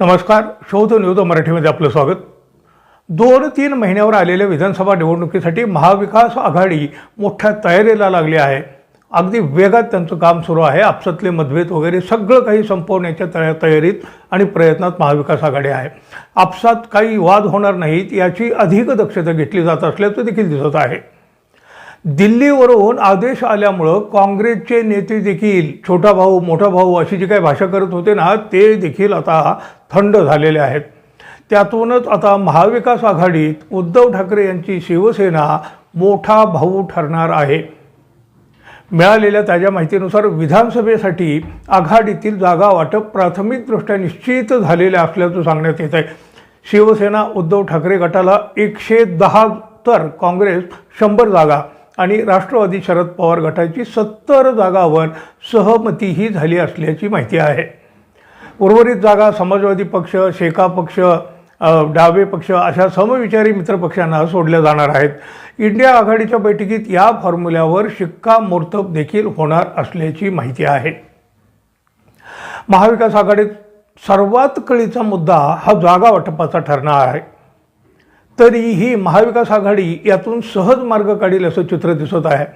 नमस्कार शोध न्यूज मराठीमध्ये आपलं स्वागत. दोन तीन महिन्यावर आलेल्या विधानसभा निवडणुकीसाठी महाविकास आघाडी मोठ्या तयारीला लागली आहे. अगदी वेगात त्यांचं काम सुरू आहे. आपसातले मतभेद वगैरे सगळं काही संपवण्याच्या तया तयारीत आणि प्रयत्नात महाविकास आघाडी आहे. आपसात काही वाद होणार नाहीत याची अधिक दक्षता घेतली जात असल्याचं देखील दिसत आहे. दिल्लीवरून आदेश आल्यामुळं काँग्रेसचे नेते देखील छोटा भाऊ मोठा भाऊ अशी जी काही भाषा करत होते ना ते देखील आता थंड झालेले आहेत. त्यातूनच आता महाविकास आघाडीत उद्धव ठाकरे यांची शिवसेना मोठा भाऊ ठरणार आहे. मिळालेल्या ताज्या माहितीनुसार विधानसभेसाठी आघाडीतील जागा वाटप प्राथमिकदृष्ट्या निश्चित झालेले असल्याचं सांगण्यात येत आहे. शिवसेना उद्धव ठाकरे गटाला एकशे दहा तर काँग्रेस शंभर जागा आणि राष्ट्रवादी शरद पवार गटाची सत्तर जागावर सहमतीही झाली असल्याची माहिती आहे. उर्वरित जागा समाजवादी पक्ष शेका पक्ष डावे पक्ष अशा समविचारी मित्रपक्षांना सोडल्या जाणार आहेत. इंडिया आघाडीच्या बैठकीत या फॉर्म्युल्यावर शिक्कामोर्तब देखील होणार असल्याची माहिती आहे. महाविकास आघाडीत सर्वात कळीचा मुद्दा हा जागा वाटपाचा ठरणार आहे. तरीही महाविकास आघाडी यातून सहज मार्ग काढील असं चित्र दिसत आहे.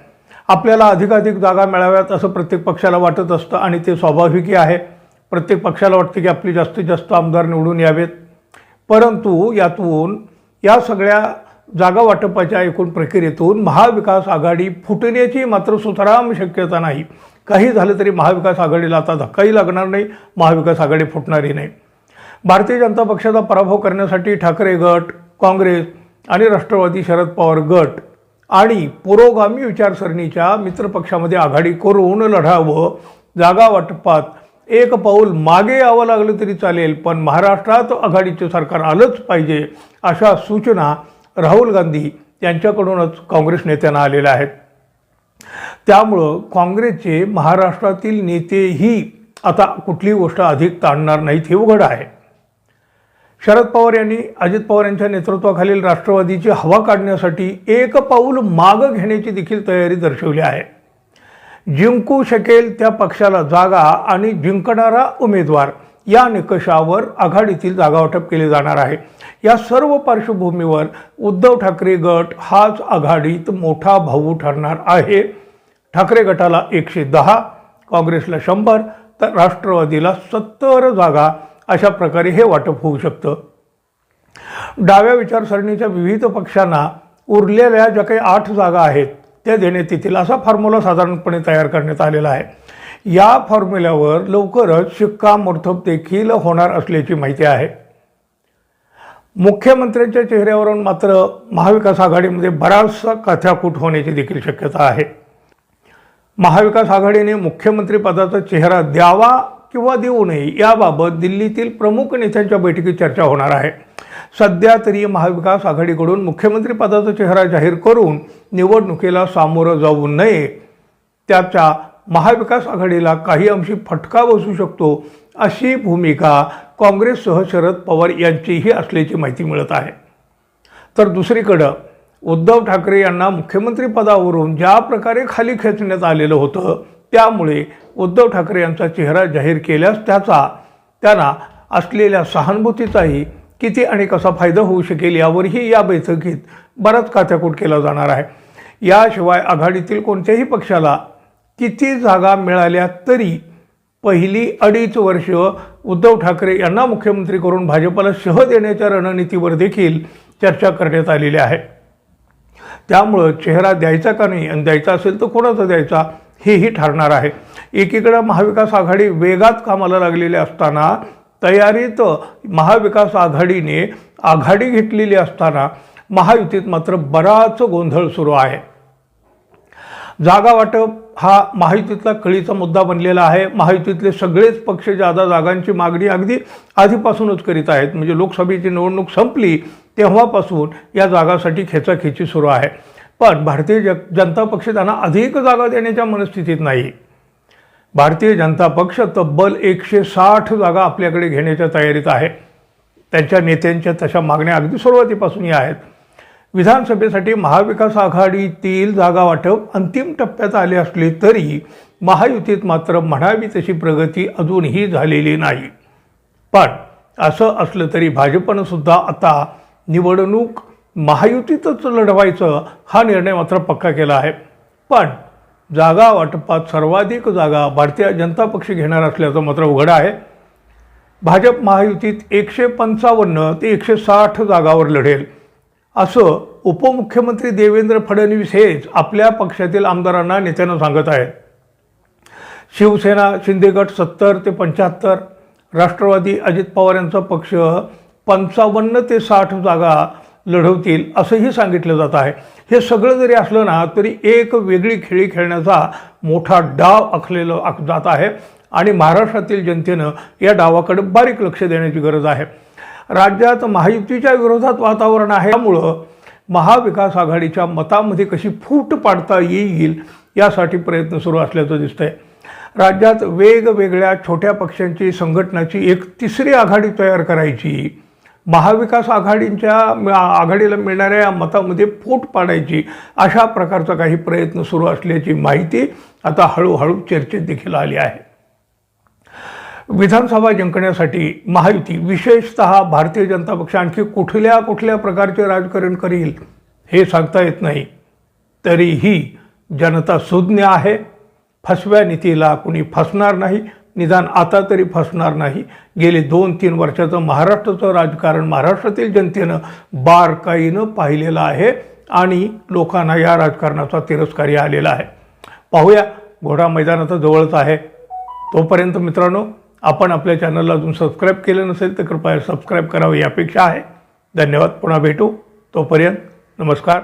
आपल्याला अधिकाधिक जागा मिळाव्यात असं प्रत्येक पक्षाला वाटत असतं आणि ते स्वाभाविकही आहे. प्रत्येक पक्षाला वाटतं की आपली जास्तीत जास्त आमदार निवडून यावेत. परंतु यातून या सगळ्या जागा वाटपाच्या एकूण प्रक्रियेतून महाविकास आघाडी फुटण्याची मात्र सुतराम शक्यता नाही. काही झालं तरी महाविकास आघाडीला आता धक्काही लागणार नाही महाविकास आघाडी फुटणारी नाही. भारतीय जनता पक्षाचा पराभव करण्यासाठी ठाकरे गट काँग्रेस आणि राष्ट्रवादी शरद पवार गट आणि पुरोगामी विचारसरणीच्या मित्रपक्षामध्ये आघाडी करून लढावं जागा वाटपात एक पाऊल मागे यावं लागलं तरी चालेल पण महाराष्ट्रात आघाडीचे सरकार आलंच पाहिजे अशा सूचना राहुल गांधी यांच्याकडूनच काँग्रेस नेत्यांना आलेल्या आहेत. त्यामुळं काँग्रेसचे महाराष्ट्रातील नेतेही आता कुठली गोष्ट अधिक ताणणार नाहीत हे उघड आहे. शरद पवार यांनी अजित पवार यांच्या नेतृत्वाखालील राष्ट्रवादीची हवा काढण्यासाठी एक पाऊल मागं घेण्याची देखील तयारी दर्शवली आहे. जिंकू शकेल त्या पक्षाला जागा आणि जिंकणारा उमेदवार या निकषावर आघाडीतील जागावाटप केले जाणार आहे. या सर्व पार्श्वभूमीवर उद्धव ठाकरे गट हाच आघाडीत मोठा भाऊ ठरणार आहे. ठाकरे गटाला एकशे दहा काँग्रेसला शंभर तर राष्ट्रवादीला सत्तर जागा अशा प्रकारे हे वाटप होऊ शकतं. डाव्या विचारसरणीच्या विविध पक्षांना उरलेल्या ज्या काही आठ जागा आहेत त्या देण्यात येतील असा फॉर्म्युला साधारणपणे तयार करण्यात आलेला आहे. या फॉर्म्युल्यावर लवकरच शिक्कामोर्तब देखील होणार असल्याची माहिती आहे. मुख्यमंत्र्यांच्या चेहऱ्यावरून मात्र महाविकास आघाडीमध्ये बराचसा कथाकूट होण्याची देखील शक्यता आहे. महाविकास आघाडीने मुख्यमंत्रीपदाचा चेहरा द्यावा किंवा देऊ नये याबाबत दिल्लीतील प्रमुख नेत्यांच्या बैठकीत चर्चा होणार आहे. सध्या तरी महाविकास आघाडीकडून मुख्यमंत्रीपदाचा चेहरा जाहीर करून निवडणुकीला सामोरं जाऊ नये. त्याच्या महाविकास आघाडीला काही अंशी फटका बसू शकतो अशी भूमिका काँग्रेससह शरद पवार यांचीही असल्याची माहिती मिळत आहे. तर दुसरीकडं उद्धव ठाकरे यांना मुख्यमंत्रीपदावरून ज्या प्रकारे खाली खेचण्यात आलेलं होतं त्यामुळे उद्धव ठाकरे यांचा चेहरा जाहीर केल्यास त्याचा त्यांना असलेल्या सहानुभूतीचाही किती आणि कसा फायदा होऊ शकेल यावरही या बैठकीत बराच कात्याकूट केला जाणार आहे. याशिवाय आघाडीतील कोणत्याही पक्षाला किती जागा मिळाल्या तरी पहिली अडीच वर्ष उद्धव ठाकरे यांना मुख्यमंत्री करून भाजपला शह देण्याच्या रणनीतीवर देखील चर्चा करण्यात आलेली आहे. त्यामुळं चेहरा द्यायचा का नाही आणि द्यायचा असेल तर कोणाचा द्यायचा हेही ठरणार आहे. एकीकडं महाविकास आघाडी वेगात कामाला लागलेली असताना तयारीत महाविकास आघाडीने आघाडी घेतलेली असताना महायुतीत मात्र बराच गोंधळ सुरू आहे. जागा वाटप हा महायुतीतला कळीचा मुद्दा बनलेला आहे. महायुतीतले सगळेच पक्ष जादा जागांची मागणी अगदी आधीपासूनच करीत आहेत म्हणजे लोकसभेची निवडणूक संपली तेव्हापासून या जागासाठी खेचाखेची सुरू आहे. पण भारतीय जग जनता पक्ष त्यांना अधिक जागा देण्याच्या मनस्थितीत नाही. भारतीय जनता पक्ष तब्बल एकशे साठ जागा आपल्याकडे घेण्याच्या तयारीत आहे. त्यांच्या नेत्यांच्या तशा मागण्या अगदी सुरुवातीपासूनही आहेत. विधानसभेसाठी महाविकास आघाडीतील जागा वाटप अंतिम टप्प्यात आले असले तरी महायुतीत मात्र म्हणावी तशी प्रगती अजूनही झालेली नाही. पण असं असलं तरी भाजपनं सुद्धा आता निवडणूक महायुतीतच लढवायचं हा निर्णय मात्र पक्का केला आहे. पण जागा वाटपात सर्वाधिक जागा भारतीय जनता पक्ष घेणार असल्याचं मात्र उघड आहे. भाजप महायुतीत एकशे पंचावन्न ते एकशे साठ जागावर लढेल. असं उपमुख्यमंत्री देवेंद्र फडणवीस हेच आपल्या पक्षातील आमदारांना नेत्यांना सांगत आहेत. शिवसेना शिंदेगट सत्तर ते पंच्याहत्तर राष्ट्रवादी अजित पवार यांचा पक्ष पंचावन्न ते साठ जागा लढवतील असंही सांगितलं जात आहे. हे सगळं जरी असलं ना तरी एक वेगळी खेळी खेळण्याचा मोठा डाव आखलेलं आख जात आहे. आणि महाराष्ट्रातील जनतेनं या डावाकडे बारीक लक्ष देण्याची गरज आहे. राज्यात महायुतीच्या विरोधात वातावरण आहे. त्यामुळं महाविकास आघाडीच्या मतामध्ये कशी फूट पाडता येईल यासाठी प्रयत्न सुरू असल्याचं दिसतंय. राज्यात वेगवेगळ्या छोट्या पक्षांची संघटनाची एक तिसरी आघाडी तयार करायची महाविकास आघाडींच्या आघाडीला मिळणाऱ्या या मतामध्ये फूट पाडायची अशा प्रकारचा काही प्रयत्न सुरू असल्याची माहिती आता हळूहळू चर्चेत देखील आली आहे. विधानसभा जिंकण्यासाठी महायुती विशेषतः भारतीय जनता पक्ष आणखी कुठल्या कुठल्या प्रकारचे राजकारण करील हे सांगता येत नाही. तरीही जनता सुज्ञ आहे. फसव्या नीतीला कुणी फसणार नाही. निदान आता तरी फसणार नाही. गेले दोन तीन वर्षाचं महाराष्ट्राचं राजकारण महाराष्ट्रातील जनतेनं बारकाईनं पाहिलेलं आहे आणि लोकांना या राजकारणाचा तिरस्कारी आलेला आहे. पाहूया घोडा मैदान आता जवळच आहे. तोपर्यंत मित्रांनो आपण आपल्या चॅनलला अजून सबस्क्राईब केलं नसेल तर कृपया सबस्क्राईब करावं ही अपेक्षा आहे. धन्यवाद पुन्हा भेटू. तोपर्यंत नमस्कार.